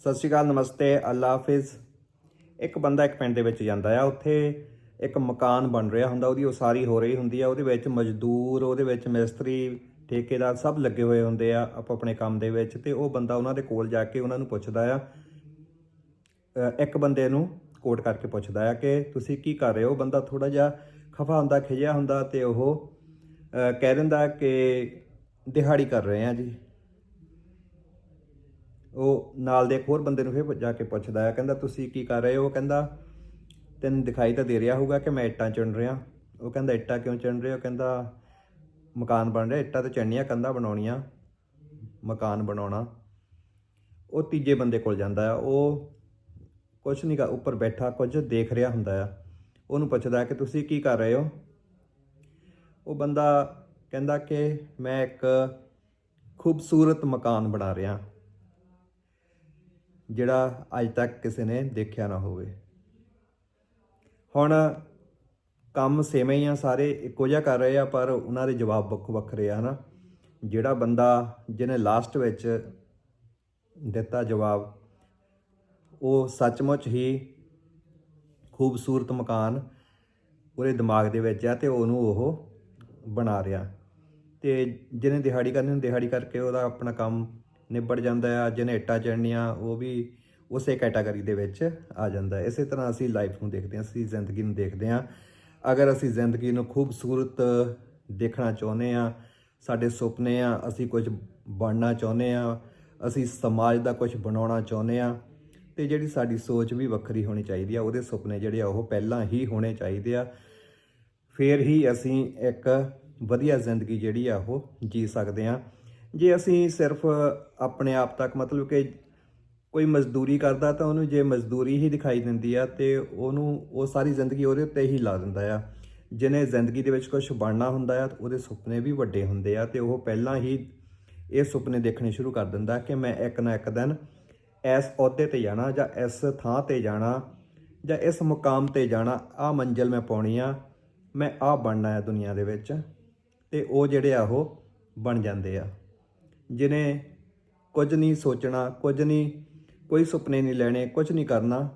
ਸਤਿ ਸ਼੍ਰੀ ਅਕਾਲ, ਨਮਸਤੇ ਅੱਲਾ ਹਾਫਿਜ਼। ਇੱਕ ਬੰਦਾ ਇੱਕ ਪਿੰਡ ਦੇ ਵਿੱਚ ਜਾਂਦਾ ਆ, ਉੱਥੇ ਇੱਕ ਮਕਾਨ ਬਣ ਰਿਹਾ ਹੁੰਦਾ, ਉਹਦੀ ਉਸਾਰੀ ਹੋ ਰਹੀ ਹੁੰਦੀ ਆ, ਉਹਦੇ ਵਿੱਚ ਮਜ਼ਦੂਰ, ਉਹਦੇ ਵਿੱਚ ਮਿਸਤਰੀ, ਠੇਕੇਦਾਰ ਸਭ ਲੱਗੇ ਹੋਏ ਹੁੰਦੇ ਆ ਆਪੋ ਆਪਣੇ ਕੰਮ ਦੇ ਵਿੱਚ ਤੇ ਉਹ ਬੰਦਾ ਉਹਨਾਂ ਦੇ ਕੋਲ ਜਾ ਕੇ ਉਹਨਾਂ ਨੂੰ ਪੁੱਛਦਾ ਆ ਇੱਕ ਬੰਦੇ ਨੂੰ ਕੋਟ ਕਰਕੇ ਪੁੱਛਦਾ ਆ ਕਿ ਤੁਸੀਂ ਕੀ ਕਰ ਰਹੇ ਹੋ? ਬੰਦਾ ਥੋੜਾ ਜਿਹਾ ਖਫਾ ਹੁੰਦਾ, ਖਿਜਿਆ ਹੁੰਦਾ ਤੇ ਉਹ ਕਹਿ ਦਿੰਦਾ ਕਿ ਦਿਹਾੜੀ ਕਰ ਰਹੇ ਆ ਜੀ। ਉਹ ਨਾਲ ਦੇ ਇੱਕ ਹੋਰ ਬੰਦੇ ਨੂੰ ਫਿਰ ਜਾ ਕੇ ਪੁੱਛਦਾ ਆ, ਕਹਿੰਦਾ, ਤੁਸੀਂ ਕੀ ਕਰ ਰਹੇ ਹੋ? ਉਹ ਕਹਿੰਦਾ, ਤੈਨੂੰ ਦਿਖਾਈ ਤਾਂ ਦੇ ਰਿਹਾ ਹੋਊਗਾ ਕਿ ਮੈਂ ਇੱਟਾਂ ਚੁਣ ਰਿਹਾ। ਉਹ ਕਹਿੰਦਾ, ਇੱਟਾਂ ਕਿਉਂ ਚੁਣ ਰਹੇ ਹੋ? ਕਹਿੰਦਾ, ਮਕਾਨ ਬਣ ਰਿਹਾ, ਇੱਟਾਂ ਤੇ ਚਣਨੀਆਂ ਕੰਧਾਂ ਬਣਾਉਣੀਆਂ, ਮਕਾਨ ਬਣਾਉਣਾ। ਉਹ ਤੀਜੇ ਬੰਦੇ ਕੋਲ ਜਾਂਦਾ ਆ, ਉਹ ਕੁਛ ਨਹੀਂ ਕਰ ਉੱਪਰ ਬੈਠਾ, ਕੁਝ ਦੇਖ ਰਿਹਾ ਹੁੰਦਾ ਆ। ਉਹਨੂੰ ਪੁੱਛਦਾ ਕਿ, ਤੁਸੀਂ ਕੀ ਕਰ ਰਹੇ ਹੋ? ਉਹ ਬੰਦਾ ਕਹਿੰਦਾ ਕਿ, ਮੈਂ ਇੱਕ ਖੂਬਸੂਰਤ ਮਕਾਨ ਬਣਾ ਰਿਹਾ। ਜਿਹੜਾ ਅੱਜ ਤੱਕ ਕਿਸੇ ਨੇ ਦੇਖਿਆ ਨਾ ਹੋਵੇ। ਹੁਣ ਕੰਮ ਸੇਵੇਂ ਹੀ ਆ ਸਾਰੇ, ਇੱਕੋ ਜਿਹਾ ਕਰ ਰਹੇ ਆ, ਪਰ ਉਹਨਾਂ ਦੇ ਜਵਾਬ ਵੱਖੋ ਵੱਖਰੇ ਆ, ਹਨਾ। ਜਿਹੜਾ ਬੰਦਾ ਜਿਹਨੇ ਲਾਸਟ ਵਿੱਚ ਦਿੱਤਾ ਜਵਾਬ, ਉਹ ਸੱਚਮੁੱਚ ਹੀ ਖੂਬਸੂਰਤ ਮਕਾਨ ਉਹਦੇ ਦਿਮਾਗ ਦੇ ਵਿੱਚ ਆ ਤੇ ਉਹਨੂੰ ਉਹ ਬਣਾ ਰਿਹਾ। ਤੇ ਜਿਹਨੇ ਦਿਹਾੜੀ ਕਰਨੀ ਦਿਹਾੜੀ ਕਰਕੇ ਉਹਦਾ ਆਪਣਾ ਕੰਮ ਨਿਬੜ ਜਾਂਦਾ ਆ ਜਨੇਟਾ ਇੱਟਾਂ ਚੜਨੀਆਂ ਉਹ ਵੀ ਉਸੇ ਕੈਟਾਗਰੀ ਦੇ ਵਿੱਚ ਆ ਜਾਂਦਾ ਇਸੇ ਤਰ੍ਹਾਂ ਅਸੀਂ ਲਾਈਫ ਨੂੰ ਦੇਖਦੇ ਹਾਂ, ਅਸੀਂ ਜ਼ਿੰਦਗੀ ਨੂੰ ਦੇਖਦੇ ਹਾਂ। ਅਗਰ ਅਸੀਂ ਜ਼ਿੰਦਗੀ ਨੂੰ ਖੂਬਸੂਰਤ ਦੇਖਣਾ ਚਾਹੁੰਦੇ ਆ ਸਾਡੇ ਸੁਪਨੇ ਆ, ਅਸੀਂ ਕੁਝ ਬਣਨਾ ਚਾਹੁੰਦੇ ਆ ਅਸੀਂ ਸਮਾਜ ਦਾ ਕੁਝ ਬਣਾਉਣਾ ਚਾਹੁੰਦੇ ਆ ਤੇ ਜਿਹੜੀ ਸਾਡੀ ਸੋਚ ਵੀ ਵੱਖਰੀ ਹੋਣੀ ਚਾਹੀਦੀ ਆ, ਉਹਦੇ ਸੁਪਨੇ ਜਿਹੜੇ ਆ, ਉਹ ਪਹਿਲਾਂ ਹੀ ਹੋਣੇ ਚਾਹੀਦੇ ਆ। ਫਿਰ ਹੀ ਅਸੀਂ ਇੱਕ ਵਧੀਆ ਜ਼ਿੰਦਗੀ ਜਿਹੜੀ ਆ, ਉਹ ਜੀ ਸਕਦੇ ਆ ਜੇ ਅਸੀਂ ਸਿਰਫ ਆਪਣੇ ਆਪ ਤੱਕ ਮਤਲਬ ਕਿ ਕੋਈ ਮਜ਼ਦੂਰੀ ਕਰਦਾ ਤਾਂ ਉਹਨੂੰ ਜੇ ਮਜ਼ਦੂਰੀ ਹੀ ਦਿਖਾਈ ਦਿੰਦੀ ਆ ਤੇ ਉਹਨੂੰ ਉਹ ਸਾਰੀ ਜ਼ਿੰਦਗੀ ਉਹਦੇ ਉੱਤੇ ਹੀ ਲਾ ਦਿੰਦਾ ਆ। ਜਿਹਨੇ ਜ਼ਿੰਦਗੀ ਦੇ ਵਿੱਚ ਕੁਝ ਬਣਨਾ ਹੁੰਦਾ ਆ ਤਾਂ ਉਹਦੇ ਸੁਪਨੇ ਵੀ ਵੱਡੇ ਹੁੰਦੇ ਆ ਤੇ ਉਹ ਪਹਿਲਾਂ ਹੀ ਇਹ ਸੁਪਨੇ ਦੇਖਣੇ ਸ਼ੁਰੂ ਕਰ ਦਿੰਦਾ ਕਿ ਮੈਂ ਇੱਕ ਨਾ ਇੱਕ ਦਿਨ ਇਸ ਅਹੁਦੇ ਤੇ ਜਾਣਾ ਜਾਂ ਇਸ ਥਾਂ ਤੇ ਜਾਣਾ ਜਾਂ ਇਸ ਮੁਕਾਮ ਤੇ ਜਾਣਾ ਆ ਮੰਜ਼ਿਲ ਮੈਂ ਪਾਉਣੀ ਆ, ਮੈਂ ਆ ਬਣਨਾ ਹੈ ਦੁਨੀਆ ਦੇ ਵਿੱਚ ਤੇ ਉਹ ਜਿਹੜੇ ਆ ਉਹ ਬਣ ਜਾਂਦੇ ਆ। ਜਿਨੇ ਕੁਝ ਨਹੀਂ ਸੋਚਣਾ, ਕੁਝ ਨਹੀਂ, ਕੋਈ ਸੁਪਨੇ ਨਹੀਂ ਲੈਣੇ, ਕੁਝ ਨਹੀਂ ਕਰਨਾ,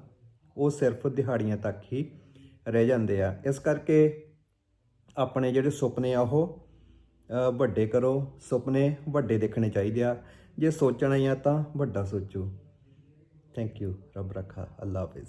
ਉਹ ਸਿਰਫ ਦਿਹਾੜੀਆਂ ਤੱਕ ਹੀ ਰਹਿ ਜਾਂਦੇ ਆ। ਇਸ ਕਰਕੇ ਆਪਣੇ ਜਿਹੜੇ ਸੁਪਨੇ ਆ ਉਹ ਵੱਡੇ ਕਰੋ। ਸੁਪਨੇ ਵੱਡੇ ਦੇਖਣੇ ਚਾਹੀਦੇ ਆ। ਜੇ ਸੋਚਣਾ ਹੀ ਆ ਤਾਂ ਵੱਡਾ ਸੋਚੋ। ਥੈਂਕ ਯੂ ਰੱਬ ਰੱਖਾ। ਅੱਲਾ ਹਾਫਿਜ਼।